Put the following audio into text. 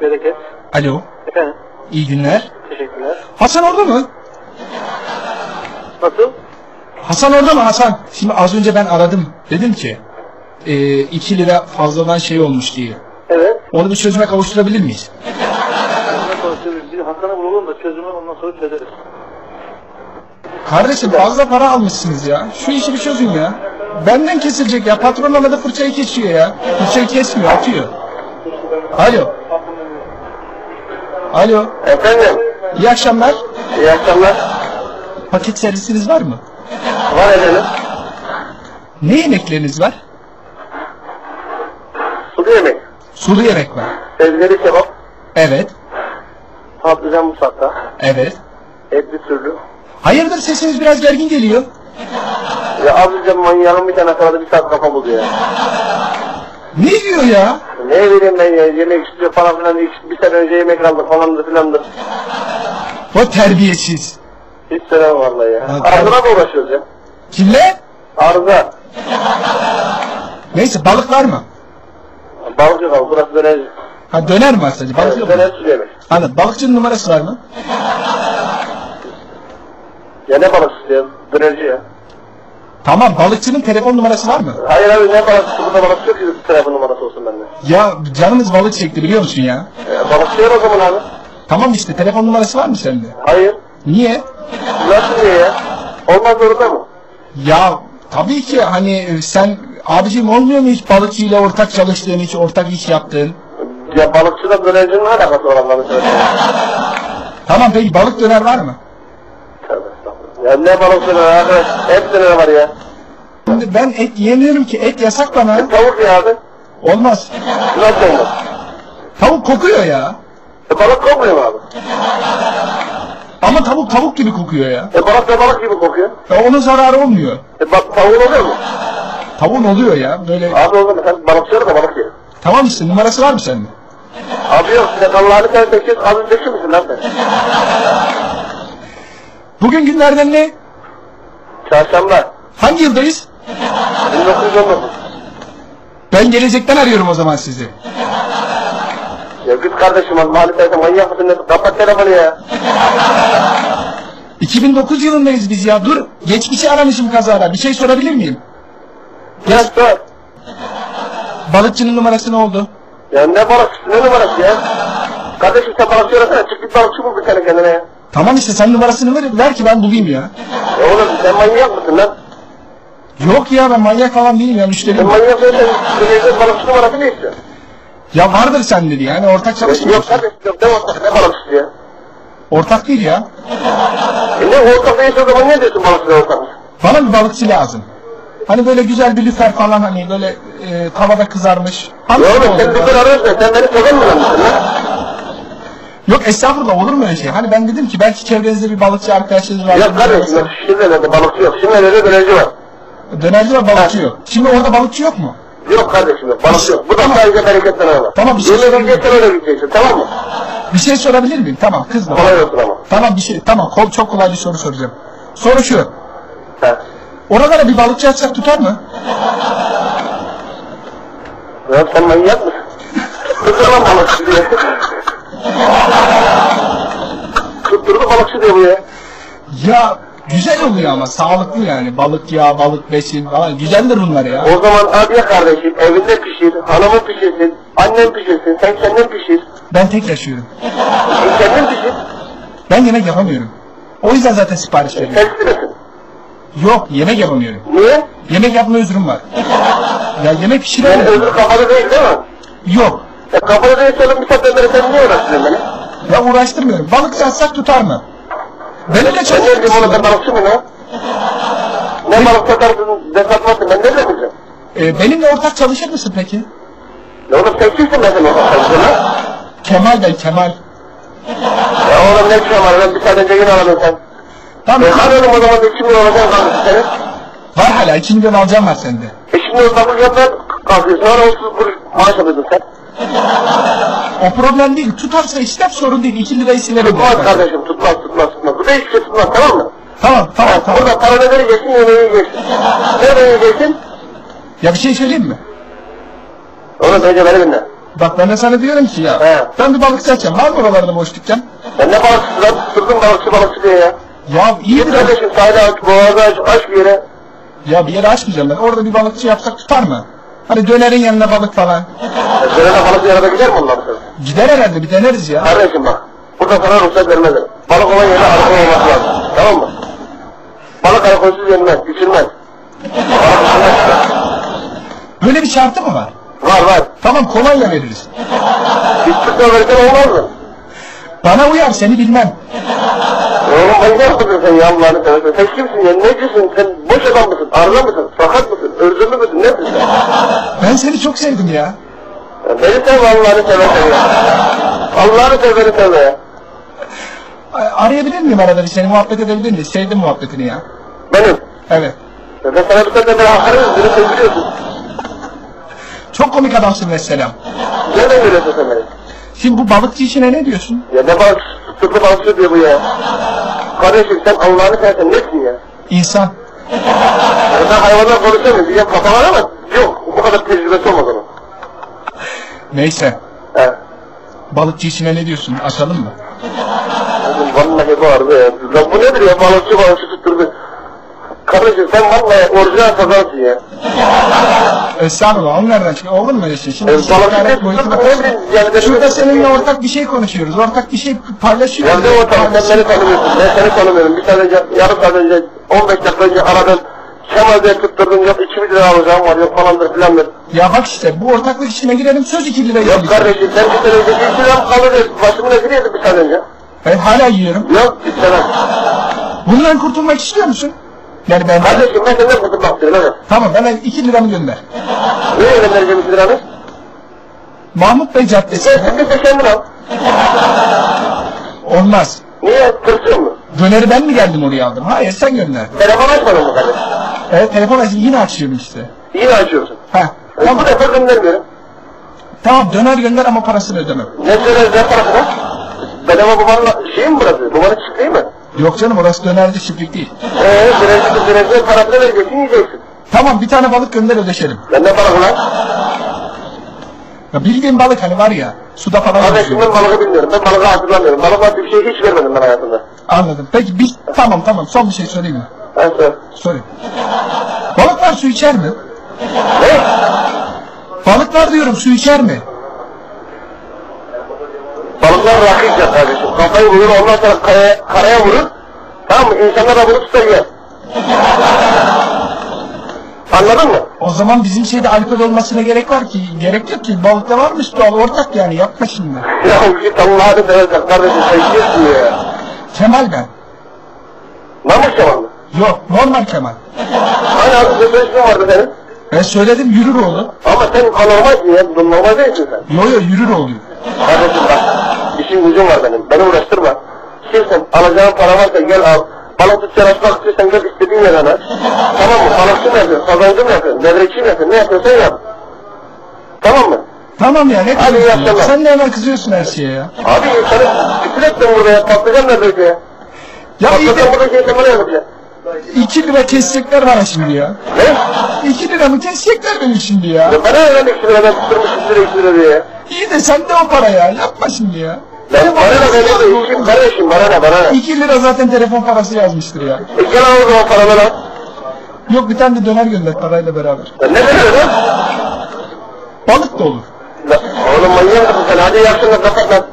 Bereket. Alo. Efendim. İyi günler. Teşekkürler. Hasan orada mı? Nasıl? Hasan orada mı Hasan? Şimdi az önce ben aradım. Dedim ki 2 lira fazladan şey olmuş diye. Evet. Onu bir çözüme kavuşturabilir miyiz? Sonra çözeriz. Bir Hasan'ı bulalım da çözümü ondan sonra çözeriz. Kardeşim fazla para almışsınız ya. Şu işi bir çözün ya. Benden kesilecek ya. Patron arada fırçayı kesiyor ya. Fırçayı kesmiyor, atıyor. Alo. Alo. Efendim. İyi akşamlar. İyi akşamlar. Paket servisiniz var mı? Var efendim. Ne yemekleriniz var? Sulu yemek. Sulu yemek var. Ezgeri kebap. Evet. Patlıcan musakka. Evet. Etli türlü. Hayırdır sesiniz biraz gergin geliyor. Ya önce manyağın bir tane kaldı bir saat kafa buldu ya. Ne diyor ya? Ne bileyim ben ya yemek istiyor falan filan bir sene önce yemek aldık falandı filandı. O terbiyesiz. Hiç selam vallahi ya. Ha, Arıza mı uğraşıyoruz ya? Kimle? Arıza. Neyse balık var mı? Balıkçı kal burası dönerci. Ha döner mi var sadece? Balık yok mu? Döner yemek. Anladım. Balıkçının numarası var mı? Ya ne balık istiyor? Dönerci ya. Tamam balıkçının telefon numarası var mı? Hayır abi ne balık? Burada balık yok ki telefon numarası olsun bende. Ya canımız balık çekti biliyor musun ya? Ya, balıkçı yok o zaman abi. Tamam işte telefon numarası var mı sende? Hayır. Niye? Nasıl diye ya? Olmaz zorunda mı? Ya tabii ki hani e, sen abicim olmuyor mu hiç balıkçıyla ortak çalıştığın, hiç ortak iş yaptığın? Ya balıkçıyla dönercinin ne alakası var Allah'ını seversen? Tamam peki balık döner var mı? Ya ne balık döner arkadaş? Hep döner var ya. Şimdi ben et yiyemiyorum ki et yasak bana. E, tavuk ya abi. Olmaz. Nasıl olmaz? Tavuk kokuyor ya. E balık kokmuyor mu abi? Ama tavuk tavuk gibi kokuyor ya. E balık da balık gibi kokuyor. ya onun zararı olmuyor. E bak tavuğun oluyor mu? Tavuğun oluyor ya böyle. Abi o zaman sen balıkçı da balık ye. Tamam işte numarası var mı sende? Abi yok size Allah'ını sen bekliyor. Az önceki misin lan sen? Bugün günlerden ne? Çarşamba. Hangi yıldayız? 1919. Ben gelecekten arıyorum o zaman sizi. Ya git kardeşim Allah'ını seversen manyak mısın? ne- Kapat telefonu ya. 2009 yılındayız biz ya. Dur. Geçmişi aramışım kazara. Bir şey sorabilir miyim? Ya sor. Balıkçının numarası ne oldu? Ya ne balık? Ne numarası ya? Kardeşim sen balıkçı arasana. Çık bir balıkçı bul bir tane kendine ya. Tamam işte sen numarasını ver, ver ki ben bulayım ya. Ya oğlum sen manyak mısın lan? Yok ya ben manyak falan değilim ya Sen müşteriyim. manyak değilsen Kırmızı balıkçı numarası ne istiyorsun? Ya vardır sende diye yani ortak Yok çalışmıyorsun. kardeşim yok. Ne ortak ne balıkçısı ya? Ortak değil ya. E ne ortak değilse o zaman ne diyorsun balıkçıda ortak? Bana bir balıkçı lazım. Hani böyle güzel bir lüfer falan hani böyle e, tavada kızarmış. Ya Hamsi de oğlum sen ya. kere arıyorsun sen beni seven mi lan? Yok estağfurullah olur mu öyle şey? Hani ben dedim ki belki çevrenizde bir balıkçı arkadaşınız var. Yok kardeşim yok. Şimdilerde balıkçı yok. Şimdilerde dönerci var. Dönerci var balıkçı yok. Şimdi orada balıkçı yok mu? Yok kardeşim yok. Balıkçı yok. Bu da sadece bereketten var. Tamam, bir şey sorabilirim. gideceksen öyle gideceksin tamam mı? Bir şey sorabilir miyim? Tamam kızma. Kolay olsun ama. Tamam bir şey tamam kol, çok kolay bir soru soracağım. Soru şu. He. Oralara bir balıkçı atsak tutar mı? Ya sen manyak mısın? Kızdır lan balıkçı diye. Balıkçı diye bu ya. Ya güzel oluyor ama sağlıklı yani. Balık yağı, balık besin falan. Güzeldir bunlar ya. O zaman abi ya kardeşim evinde pişir, hanımın pişirsin, annen pişirsin, sen kendin pişir. Ben tek yaşıyorum. Sen kendin pişir. Ben yemek yapamıyorum. O yüzden zaten sipariş veriyorum. Sen? Yok yemek yapamıyorum. Niye? Yemek yapma özrüm var. Ya yemek pişiremiyorum. özür kapalı değil değil mi? Yok. Ya kapalı değilse oğlum bir saatten beri sen niye uğraştırıyorsun beni? Ya uğraştırmıyorum. Balık atsak tutar mı? Benimle Ben ne bileyim oğlum ben mısın? balıkçı mıyım ha? Ne balık satarsın, ne satmazsın ben ne bileceğim? Ee, benimle ortak çalışır mısın peki? Ya oğlum sen kimsin ben senin ortak lan? Kemal Bey, Kemal. Ya oğlum ne var ben bir önce yine aradım sen. Tamam. Ben arıyorum o zaman 2 milyon alacağım kardeşim senin. Var hala 2 milyon alacağım var sende. E şimdi o yandan kalkıyorsun sonra 30 kuruş maaş alıyordun sen. O problem değil. Tutarsa ister sorun değil. 2 lirayı silerim. Tutmaz kardeşim tutmaz tutmaz tutmaz. Bu da hiçbir şey tutmaz tamam mı? Tamam tamam Ha, tamam. Burada paranı vereceksin yemeği yiyeceksin. Ne yiyeceksin? Ya bir şey söyleyeyim mi? Oğlum önce beni dinle. Bak ben de sana diyorum ki ya. He. Ben bir balıkçı açacağım. Var mı oralarda boş dükkan? Ben ne balıkçısı lan? Tutturdun balıkçı balıkçı diye ya. Ya iyi bir kardeşim sahile aç, boğazı aç, aç bir yere. Ya bir yere açmayacağım ben. Orada bir balıkçı yapsak tutar mı? Hani dönerin yanına balık falan. Serene balık yarada gider mi onlar? Gider herhalde bir deneriz ya. Kardeşim bak. Burada sana ruhsat vermezler. Balık olan yerde alkol olması lazım. Tamam mı? Balık alkolsüz yenmez, içilmez. Böyle bir şartı mı var? Var var. Tamam kolonya veririz. İstiklal versen olmaz mı? Bana uyar seni bilmem. Oğlum manyak mısın sen ya Allah'ını seversen? Sen kimsin ya? Necisin? Sen boş adam mısın? Arıza mısın? Sakat mısın? Özürlü müsün? Nesin sen? Ben seni çok sevdim ya. Ya Beni sev Allah'ını seversen ya. Allah'ını sev beni sev ya. Arayabilir miyim arada bir seni muhabbet edebilir miyiz? Sevdim muhabbetini ya. Benim. Evet. Ya ben sana bir tane ben hakaret beni sevdiriyorsun. Çok komik adamsın mesela. Nereden görüyorsun sen beni? Şimdi bu balıkçı işine ne diyorsun? Ya ne balık, sıkı balıkçı diyor bu ya. Kardeşim sen Allah'ını seversen nesin ya? İnsan. Ya ben hayvanlar konuşamıyorum. Diyeceğim kafa var ama yok. Bu kadar tecrübesi olmaz onun. Neyse. He. Balıkçı işine ne diyorsun? Açalım mı? Oğlum vallahi vardı ya. Lan bu nedir ya balıkçı balıkçı tutturdu. Kardeşim sen vallahi orijinal kazansın ya. Estağfurullah. Onu nereden çıkıyor? Olur mu öyle şey? Şimdi E, bir balıkçı gayret ne boyutu tuttu? var. Ne bileyim yani. de- Şurada seninle ortak bir şey konuşuyoruz. Ortak bir şey paylaşıyoruz. Ya ne ortam sen beni tanımıyorsun. Ben seni tanımıyorum. Bir önce, yarım saat önce, 15 dakika önce aradın. Kemal Bey tutturdun yok 2 lira alacağım var yok falandır filandır. Ya bak işte bu ortaklık işine girelim söz 2 lira Yok kardeşim sen bir sene önce 2 lira kalır başımın ezini yedin bir saat önce. Ben hala yiyorum. Yok istemem. Bundan kurtulmak istiyor musun? Yani ben Kardeşim ben senden kurtulmak istiyorum hadi. Tamam bana 2 liramı gönder. Nereye göndereceğim 2 liranı? Mahmut Bey Caddesi. sıkıntı kendin al. Olmaz. Niye tırsıyor mu? Döneri ben mi geldim oraya aldım? Hayır sen gönder. Telefon açmadın mı kardeşim? Evet telefon açayım yine açıyorum işte. Yine açıyorsun. Ha. Tamam. Tamam. Bu defa göndermiyorum. Tamam döner gönder ama parasını ödemem. Ne söyleriz ne parasına? Bedava babanla şey mi burası? Babanın çiftliği mi? Yok canım orası dönerci çiftlik değil. Eee direnci direnci parasını vereceksin yiyeceksin. Tamam bir tane balık gönder ödeşelim. Benden para ulan. Ya bildiğin balık hani var ya suda falan yüzüyor. ben balığı bilmiyorum. Ben balığı hatırlamıyorum. Balık bir şey hiç vermedim ben hayatımda. Anladım. Peki bir tamam tamam son bir şey söyleyeyim mi? Ben söyle. Sorayım. Balıklar su içer mi? Ne? Balıklar diyorum su içer mi? Balıklar rakı içecek kardeşim. Kafayı vurur ondan sonra karaya, karaya vurur. Tamam mı? İnsanlar da bunu tutar yer. Anladın mı? O zaman bizim şeyde alkol olmasına gerek var ki. Gerek yok ki. Balıkta varmış doğal ortak yani. Yapma şimdi. Ya git Allah'ını seversen kardeşim sen kimsin ya? Kemal ben. Namus Kemal mı? Yok normal Kemal. Hani adı bir ismin vardı senin. Ben söyledim yürür oğlu. Ama sen anormalsin ya. Normal değilsin sen. Yo yo yürür oğlu. Kardeşim bak. İşim gücüm var benim. Beni uğraştırma. Kimsen alacağın para varsa gel al. Balık tutacaksın açmak istiyorsan gel istediğin yerden aç. Tamam mı? Balıkçı mı yapıyorsun? Kazancı mı yapıyorsun? Devrekçi mi yapıyorsun? Ne yapıyorsan yap. Tamam mı? Tamam ya ne Hadi kızıyorsun ya? Sen de hemen kızıyorsun her şeye ya. Abi insanı küfür ettin burada ya. Patlıcan neredeyse ya. Ya iyi de burada şey bana yapacak. 2 lira kesecekler bana şimdi ya. Ne? 2 lira mı kesecekler beni şimdi ya? Ya bana ne lan iki lira ben tutturmuş iki lira iki lira diye. İyi de sen de o para ya. Yapma şimdi ya. Ben bana ne benim de işim bana ne bana ne. 2 lira zaten telefon parası yazmıştır ya. E gel al o zaman paramı lan. Yok bir tane de döner gönder parayla beraber. Ya ne dedi lan? Balık da olur. Lan Oğlum manyak mısın sen? Hadi iyi akşamlar kapat lan.